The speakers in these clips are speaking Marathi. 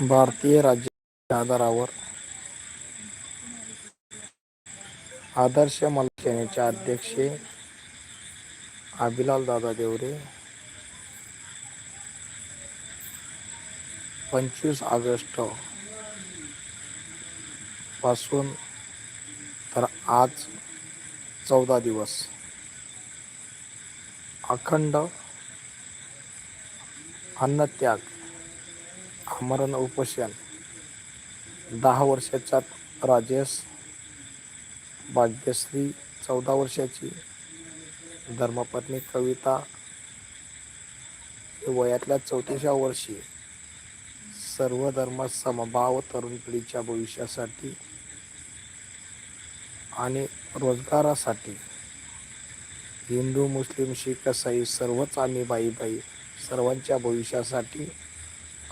भारतीय राज्याच्या आधारावर आदर्श मला सेनेचे अध्यक्ष अभिलाल दादा देवरे पंचवीस ऑगस्टपासून तर आज चौदा दिवस. अखंड अन्नत्याग खमरण उपोषण. दहा वर्षाच्या राजेश भाग्यश्री चौदा वर्षाची धर्मपत्नी कविता. वयातल्या चौतीसव्या वर्षी सर्व धर्म समभाव तरुण पिढीच्या भविष्यासाठी आणि रोजगारासाठी. हिंदू मुस्लिम शीख साई सर्वच आम्ही बाई बाई सर्वांच्या भविष्यासाठी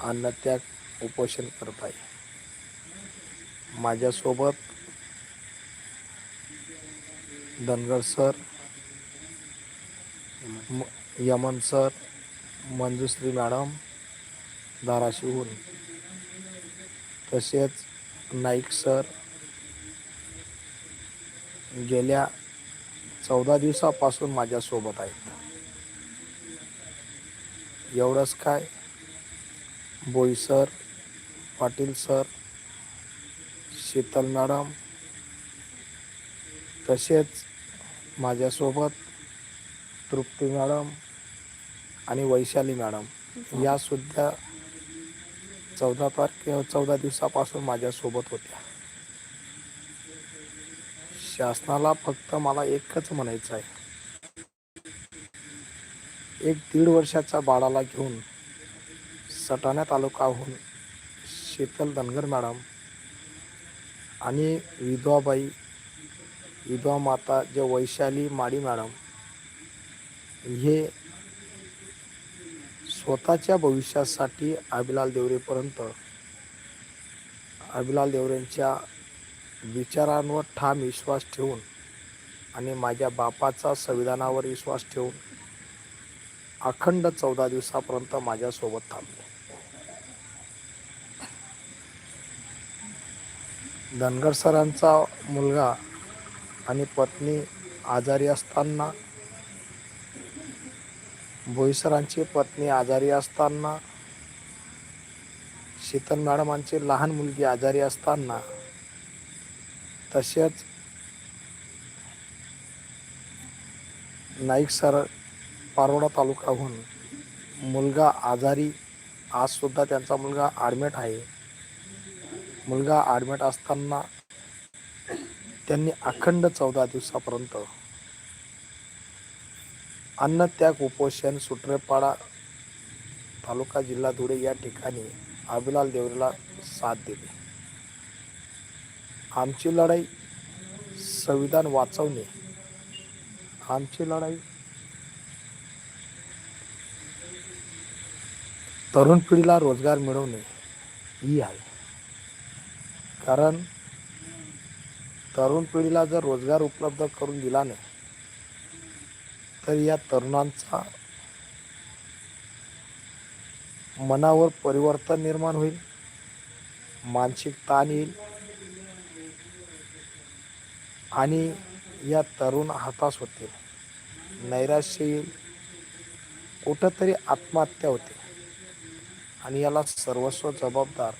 अन्नत्याग उपोषण करत आहे माझ्यासोबत धनगर सर म- यमन सर मंजुश्री मॅडम धाराशिवहून. तसेच नाईक सर गेल्या चौदा दिवसापासून माझ्यासोबत आहेत. एवढंच काय? Boi sir Patil sir Sheetal madam तसेच माझ्यासोबत तृप्ती मॅडम आणि वैशाली मॅडम. या सुद्धा चौदा तारखे चौदा दिवसापासून माझ्यासोबत होत्या. शासनाला फक्त मला एकच म्हणायचं आहे एक दीड वर्षाच्या बाळाला घेऊन सटाणा तालुकाहून शीतल धनगर मॅडम आणि विधवाबाई विधवा माता जे वैशाली माडी मॅडम हे स्वतःच्या भविष्यासाठी अभिलाल देवरेपर्यंत अभिलाल देवरेंच्या विचारांवर ठाम विश्वास ठेवून आणि माझ्या बापाचा संविधानावर विश्वास ठेवून अखंड चौदा दिवसापर्यंत माझ्यासोबत थांबले. धनगर सरांचा मुलगा आणि पत्नी आजारी असताना बोईसरांची पत्नी आजारी असताना शीतल मॅडमांची लहान मुलगी आजारी असताना तसेच नाईक सर पारोडा तालुकाहून मुलगा आजारी आजसुद्धा त्यांचा मुलगा ॲडमिट आहे. मुलगा ॲडमिट असताना त्यांनी अखंड चौदा दिवसापर्यंत अन्नत्याग उपोषण सुट्रेपाडा तालुका जिल्हा धुळे या ठिकाणी अभिलाल देवरेला साथ दिली. आमची लढाई संविधान वाचवणे आमची लढाई तरुण पिढीला रोजगार मिळवणे ही आहे. कारण तरुण पिढीला जर रोजगार उपलब्ध करून दिला नाही तर या तरुणांचा मनावर परिवर्तन निर्माण होईल मानसिक ताण येईल. आणि या तरुण हताश होतील नैराश्य येईल कुठंतरी आत्महत्या होते. आणि याला सर्वस्व जबाबदार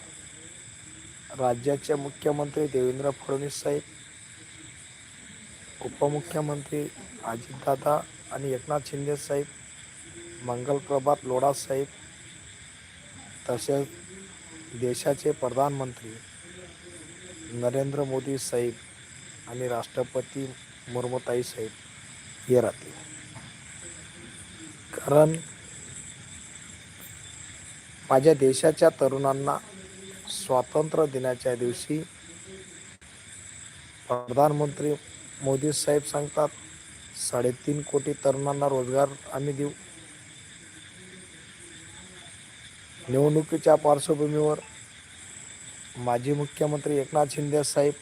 राज्याचे मुख्यमंत्री देवेंद्र फडणवीस साहेब उपमुख्यमंत्री अजितदादा आणि एकनाथ शिंदे साहेब मंगलप्रभात लोढा साहेब तसेच देशाचे प्रधानमंत्री नरेंद्र मोदी साहेब आणि राष्ट्रपती मुर्मूताई साहेब हे राहतील. कारण माझ्या देशाच्या तरुणांना स्वातंत्र्य दिनाच्या दिवशी प्रधानमंत्री मोदी साहेब सांगतात साडेतीन कोटी तरुणांना रोजगार आम्ही देऊ. निवडणुकीच्या पार्श्वभूमीवर माजी मुख्यमंत्री एकनाथ शिंदे साहेब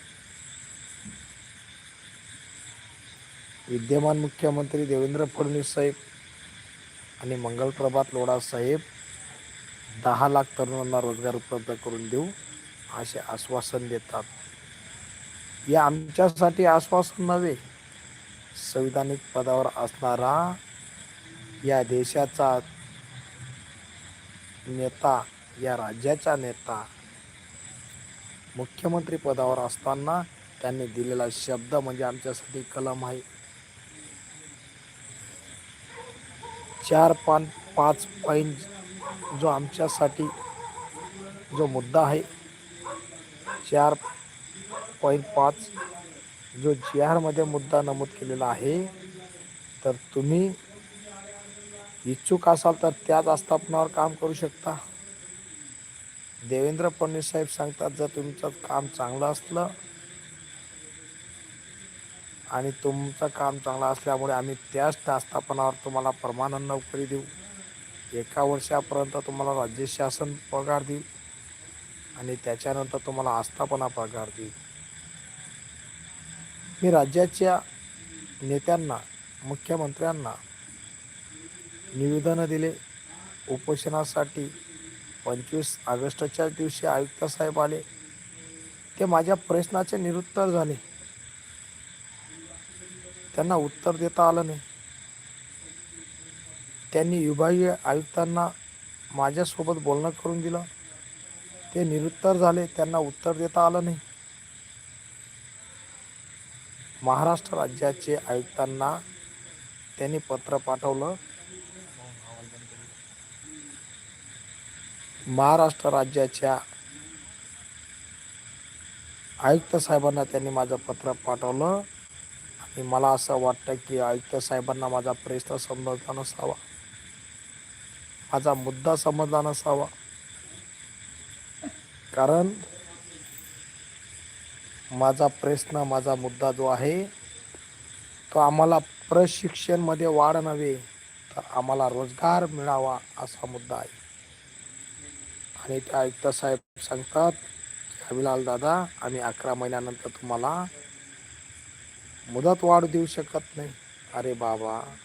विद्यमान मुख्यमंत्री देवेंद्र फडणवीस साहेब आणि मंगलप्रभात लोढा साहेब दहा लाख तरुणांना रोजगार उपलब्ध करून देऊ असे आश्वासन देतात. हे आमच्यासाठी आश्वासन नव्हे संविधानिक पदावर असणारा या देशाचा नेता या राज्याचा नेता मुख्यमंत्री पदावर असताना त्यांनी दिलेला शब्द म्हणजे आमच्यासाठी कलम आहे. चार पान पाच पॉईंट जो आमच्यासाठी जो मुद्दा आहे चार पॉईंट पाच जो जी आरमध्ये मुद्दा नमूद केलेला आहे तर तुम्ही इच्छुक असाल तर त्याच आस्थापनावर काम करू शकता. देवेंद्र फडणवीस साहेब सांगतात जर तुमचं काम चांगलं असलं आणि तुमचं काम चांगलं असल्यामुळे आम्ही त्याच आस्थापनावर तुम्हाला परमानंद नोकरी देऊ. एका वर्षापर्यंत तुम्हाला राज्य शासन पगार देईल आणि त्याच्यानंतर तुम्हाला आस्थापना पगार देईल. मी राज्याच्या नेत्यांना मुख्यमंत्र्यांना निवेदनं दिले. उपोषणासाठी पंचवीस ऑगस्टच्या दिवशी आयुक्त साहेब आले. ते माझ्या प्रश्नाचे निरुत्तर झाले. त्यांना उत्तर देता आलं नाही. त्यांनी विभागीय आयुक्तांना माझ्यासोबत बोलणं करून दिलं. ते निरुत्तर झाले. त्यांना उत्तर देता आलं नाही. महाराष्ट्र राज्याचे आयुक्तांना त्यांनी पत्र पाठवलं. महाराष्ट्र राज्याच्या आयुक्त साहेबांना त्यांनी माझं पत्र पाठवलं. आणि मला असं वाटतं की आयुक्त साहेबांना माझा प्रश्न समजला नसावा. माझा मुद्दा समजला नसावा. कारण माझा प्रश्न माझा मुद्दा जो आहे तो आम्हाला प्रशिक्षणमध्ये वाढ नव्हे तर आम्हाला रोजगार मिळावा असा मुद्दा आहे. आणि ते आयुक्त साहेब सांगतात अविलाल दादा आम्ही अकरा महिन्यानंतर तुम्हाला मुदत वाढ देऊ शकत नाही. अरे बाबा.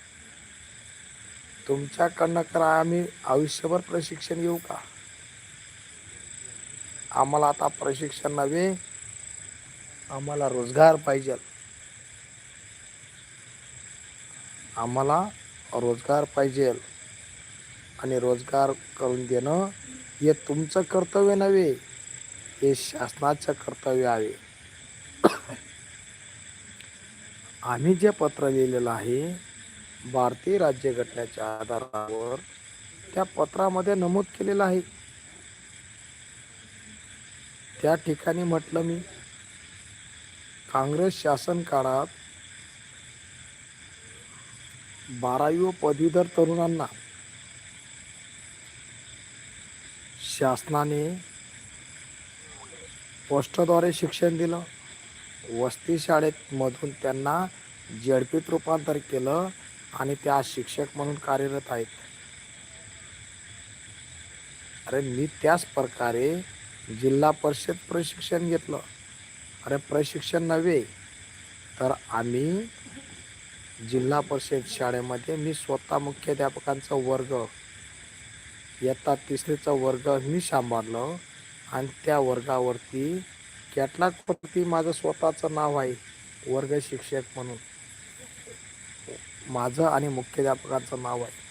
तुमच्याकडनं करा आम्ही आयुष्यभर प्रशिक्षण घेऊ का? आम्हाला आता प्रशिक्षण नव्हे आम्हाला रोजगार पाहिजे. आम्हाला रोजगार पाहिजे आणि रोजगार करून देणं हे तुमचं कर्तव्य नव्हे हे शासनाचं कर्तव्य आहे. आम्ही जे पत्र लिहिलेलं आहे भारतीय राज्यघटनेच्या आधारावर त्या पत्रामध्ये नमूद केलेलं आहे. त्या ठिकाणी म्हटलं मी काँग्रेस शासन काळात बारावी व पदवीधर तरुणांना शासनाने पोस्टद्वारे शिक्षण दिलं. वस्ती शाळेमधून त्यांना झडपीत रूपांतर केलं आणि त्या शिक्षक म्हणून कार्यरत आहेत. अरे मी त्याच प्रकारे जिल्हा परिषद प्रशिक्षण घेतलं. अरे प्रशिक्षण नव्हे तर आम्ही जिल्हा परिषद शाळेमध्ये मी स्वतः मुख्याध्यापकांचा वर्ग इयत्ता तिसरीचा वर्ग मी सांभाळलं आणि त्या वर्गावरती कॅटलॉगवरती माझं स्वतःचं नाव आहे वर्ग शिक्षक म्हणून. माझं आणि मुख्याध्यापकांचं नाव आहे.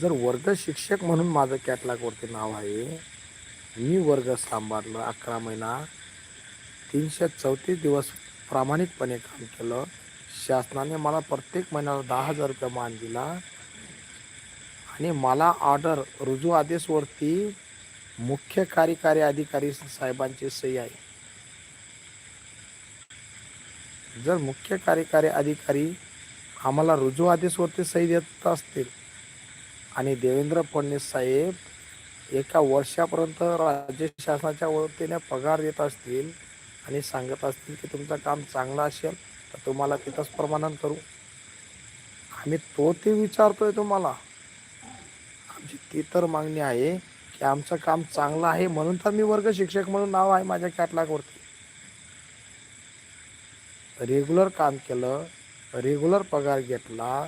जर वर्ग शिक्षक म्हणून माझं कॅटलॉगवरती नाव आहे मी वर्ग सांभाळलं अकरा महिना तीनशे चौतीस दिवस प्रामाणिकपणे काम केलं. शासनाने मला प्रत्येक महिन्याला दहा हजार रुपये मान दिला आणि मला ऑर्डर रुजू आदेशवरती मुख्य कार्यकारी अधिकारी साहेबांची सही आहे. जर मुख्य कार्यकारी अधिकारी आम्हाला रुजू आदेशवरती सही देत असतील आणि देवेंद्र फडणवीस साहेब एका वर्षापर्यंत राज्य शासनाच्या वतीने पगार देत असतील आणि सांगत असतील की तुमचं काम चांगलं असेल तर तुम्हाला तिथंच प्रमाणन करू. आम्ही तो ते विचारतोय तुम्हाला. आमची ती तर मागणी आहे की आमचं काम चांगलं आहे म्हणून तर मी वर्ग शिक्षक म्हणून नाव आहे माझ्या कॅटलॉगवरती. रेग्युलर काम केलं रेग्युलर पगार घेतला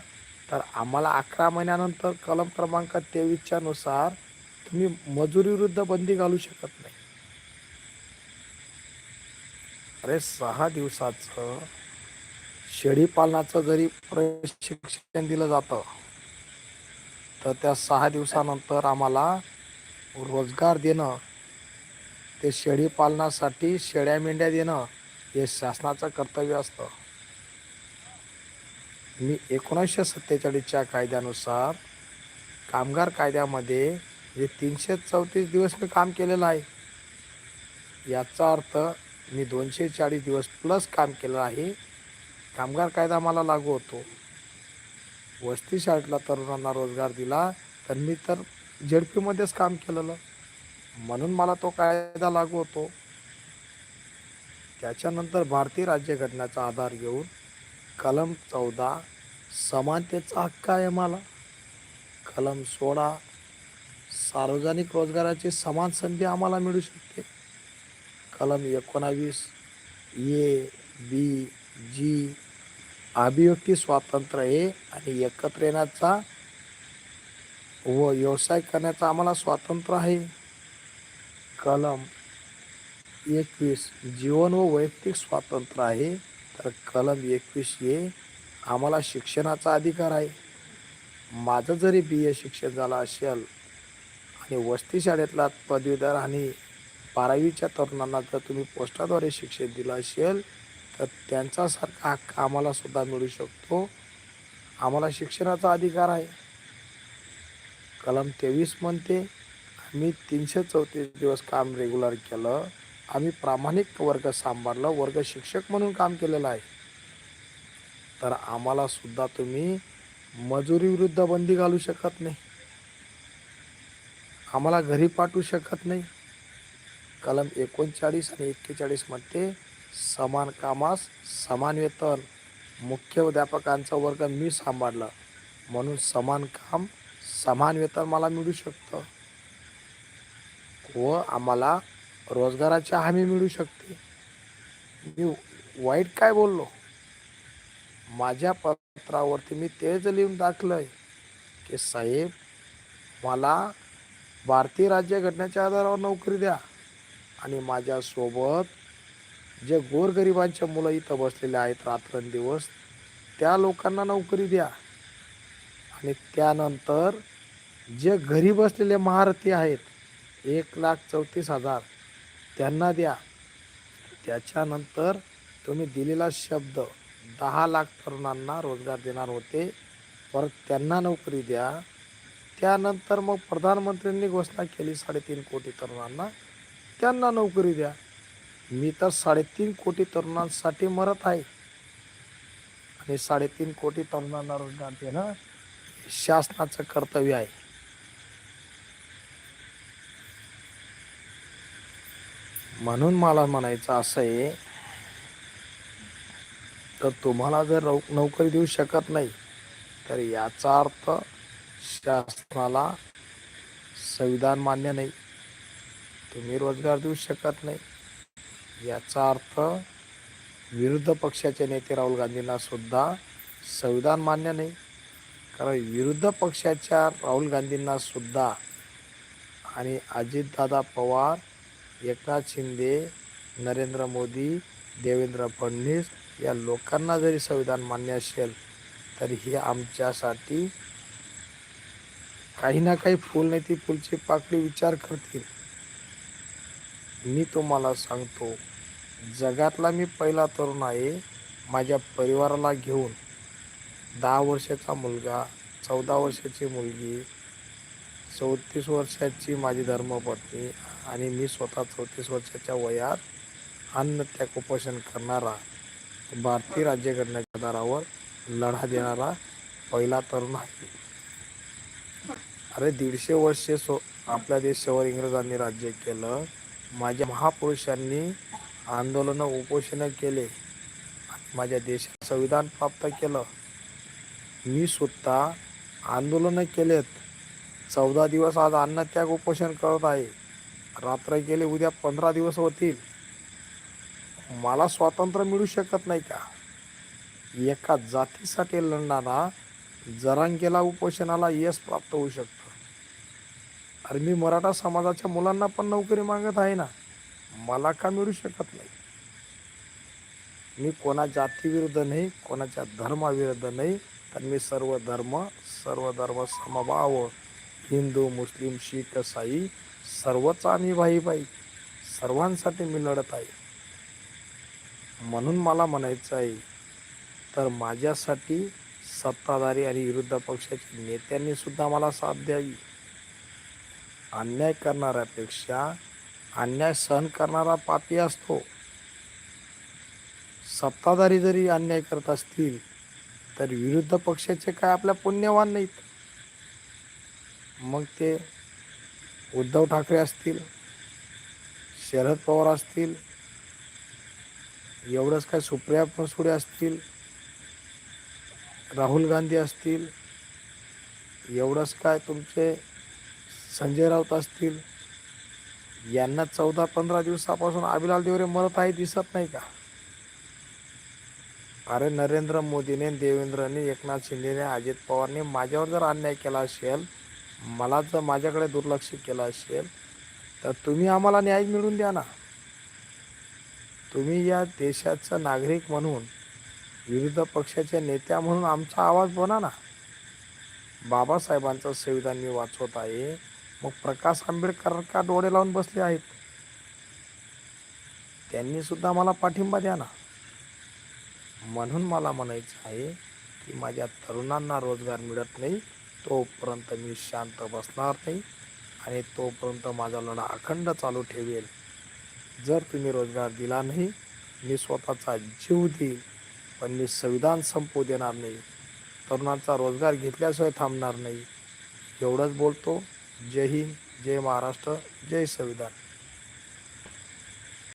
तर आम्हाला अकरा महिन्यानंतर कलम क्रमांक तेवीसच्या नुसार तुम्ही मजुरीविरुद्ध बंदी घालू शकत नाही. अरे सहा दिवसाचं शेळी पालनाचं जरी प्रशिक्षण दिलं जातं तर त्या सहा दिवसानंतर आम्हाला रोजगार देणं ते शेळी पालनासाठी शेळ्या मेंढ्या देणं हे शासनाचं कर्तव्य असतं. मी एकोणीसशे सत्तेचाळीसच्या कायद्यानुसार कामगार कायद्यामध्ये जे तीनशे चौतीस दिवस मी काम केलेलं आहे याचा अर्थ मी दोनशे चाळीस दिवस प्लस काम केलं आहे. कामगार कायदा मला लागू होतो. वस्ती शाळेतला तरुणांना रोजगार दिला तर मी तर झेडपीमध्येच काम केलेलं. म्हणून मला तो कायदा लागू होतो. त्याच्यानंतर भारतीय राज्यघटनेचा आधार घेऊन कलम चौदा समानतेचा हक्क आहे मला कलम सोळा सार्वजनिक रोजगाराची समान संधी आम्हाला मिळू शकते. कलम एकोणावीस ए बी जी अभिव्यक्ती स्वातंत्र्य आहे आणि एकत्र येण्याचा व व्यवसाय करण्याचा आम्हाला स्वातंत्र्य आहे. कलम एकवीस जीवन व वैयक्तिक स्वातंत्र्य आहे. तर कलम एकवीस हे आम्हाला शिक्षणाचा अधिकार आहे. माझं जरी बी ए शिक्षण झालं असेल आणि वस्ती शाळेतला पदवीधर आणि बारावीच्या तरुणांना जर तुम्ही पोस्टाद्वारे शिक्षण दिलं असेल तर त्यांच्यासारखा हक्क आम्हाला सुद्धा मिळू शकतो. आम्हाला शिक्षणाचा अधिकार आहे. कलम तेवीस म्हणते आम्ही तीनशे चौतीस दिवस काम रेग्युलर केलं. आम्ही प्रामाणिक वर्ग सांभाळलं वर्ग शिक्षक म्हणून काम केलेलं आहे. तर आम्हाला सुद्धा तुम्ही मजुरीविरुद्ध बंदी घालू शकत नाही. आम्हाला घरी पाठवू शकत नाही. कलम एकोणचाळीस आणि एक्केचाळीसमध्ये समान कामास समान वेतन. मुख्याध्यापकांचा वर्ग मी सांभाळलं. म्हणून समान काम समान वेतन मला मिळू शकतं. व आम्हाला रोजगाराची हमी मिळू शकते. मी वाईट काय बोललो? माझ्या पत्रावरती मी तेच लिहून टाकलंय की साहेब मला भारतीय राज्यघटनेच्या आधारावर नोकरी द्या आणि माझ्यासोबत जे गोरगरिबांच्या मुलं इथं बसलेले आहेत रात्रंदिवस त्या लोकांना नोकरी द्या. आणि त्यानंतर जे घरी बसलेले महारथी आहेत एक लाख चौतीस हजार त्यांना द्या. त्याच्यानंतर तुम्ही दिलेला शब्द दहा लाख तरुणांना रोजगार देणार होते. परत त्यांना नोकरी द्या. त्यानंतर मग प्रधानमंत्र्यांनी घोषणा केली साडेतीन कोटी तरुणांना त्यांना नोकरी द्या. मी तर साडेतीन कोटी तरुणांसाठी मरत आहे. आणि साडेतीन कोटी तरुणांना रोजगार देणं शासनाचं कर्तव्य आहे. म्हणून मला म्हणायचं असं आहे तर तुम्हाला जर नौ नोकरी देऊ शकत नाही तर याचा अर्थ शासनाला संविधान मान्य नाही. तुम्ही रोजगार देऊ शकत नाही. याचा अर्थ विरुद्ध पक्षाचे नेते राहुल गांधींना सुद्धा संविधान मान्य नाही. कारण विरुद्ध पक्षाच्या राहुल गांधींना सुद्धा आणि अजितदादा पवार एकनाथ शिंदे नरेंद्र मोदी देवेंद्र फडणवीस या लोकांना जरी संविधान मान्य असेल तरी हे आमच्यासाठी काही ना काही फूल नाही ती फुलची पाकळी विचार करतील. मी तुम्हाला सांगतो जगातला मी पहिला तरुण आहे माझ्या परिवाराला घेऊन. दहा वर्षाचा मुलगा चौदा वर्षाची मुलगी चौतीस वर्षाची माझी धर्मपत्नी आणि मी स्वतः चौतीस वर्षाच्या वयात अन्न त्या कुपोषण करणारा भारतीय राज्यघटनेच्या आधारावर लढा देणारा पहिला तरुण आहे. अरे दीडशे वर्षे सो आपल्या देशावर इंग्रजांनी राज्य केलं. माझ्या महापुरुषांनी आंदोलनं उपोषणं केले. माझ्या देशात संविधान प्राप्त केलं. मी सुद्धा आंदोलनं केलेत. चौदा दिवस आज अन्नत्याग उपोषण करत आहे. रात्र गेले उद्या पंधरा दिवस होतील. मला स्वातंत्र्य मिळू शकत नाही का? एका जातीसाठी लढणारा जरांगेला उपोषणाला यश प्राप्त होऊ शकतं. अरे मी मराठा समाजाच्या मुलांना पण नोकरी मागत आहे ना? मला का मिळू शकत नाही? मी कोणा जातीविरुद्ध नाही कोणाच्या धर्माविरुद्ध नाही तर मी सर्व धर्म सर्व धर्म समभाव हिंदू मुस्लिम शीख साई सर्वच आम्ही भाई भाई सर्वांसाठी मी लढत आहे. म्हणून मला म्हणायचं आहे तर माझ्यासाठी सत्ताधारी आणि विरुद्ध पक्षाच्या नेत्यांनी सुद्धा मला साथ द्यावी. अन्याय करणाऱ्यापेक्षा अन्याय सहन करणारा पापी असतो. सत्ताधारी जरी अन्याय करत असतील तर विरुद्ध पक्षाचे काय आपल्या पुण्यवान नाहीत. मग ते उद्धव ठाकरे असतील शरद पवार असतील एवढंच काय सुप्रिया पसुडे असतील राहुल गांधी असतील एवढंच काय तुमचे संजय राऊत असतील यांना चौदा पंधरा दिवसापासून अभिलाल देवरे मरत आहे दिसत नाही का? अरे नरेंद्र मोदीने देवेंद्रने एकनाथ शिंदेने अजित पवारने माझ्यावर जर अन्याय केला असेल मला जर माझ्याकडे दुर्लक्ष केलं असेल तर तुम्ही आम्हाला न्याय मिळवून द्या ना. तुम्ही या देशाचा नागरिक म्हणून विविध पक्षाच्या नेत्या म्हणून आमचा आवाज बना ना. बाबासाहेबांचं संविधान मी वाचवत आहे. मग प्रकाश आंबेडकर का डोळे लावून बसले आहेत? त्यांनीसुद्धा मला पाठिंबा द्या ना. म्हणून मला म्हणायचं आहे की माझ्या तरुणांना रोजगार मिळत नाही तोपर्यंत मी शांत बसणार नाही आणि तोपर्यंत माझा लढा अखंड चालू ठेवेल. जर तुम्ही रोजगार दिला नाही मी स्वतःचा जीव देईल पण मी संविधान संपू देणार नाही. तरुणांचा रोजगार घेतल्याशिवाय थांबणार नाही. एवढंच बोलतो. जय हिंद जय महाराष्ट्र जय संविधान.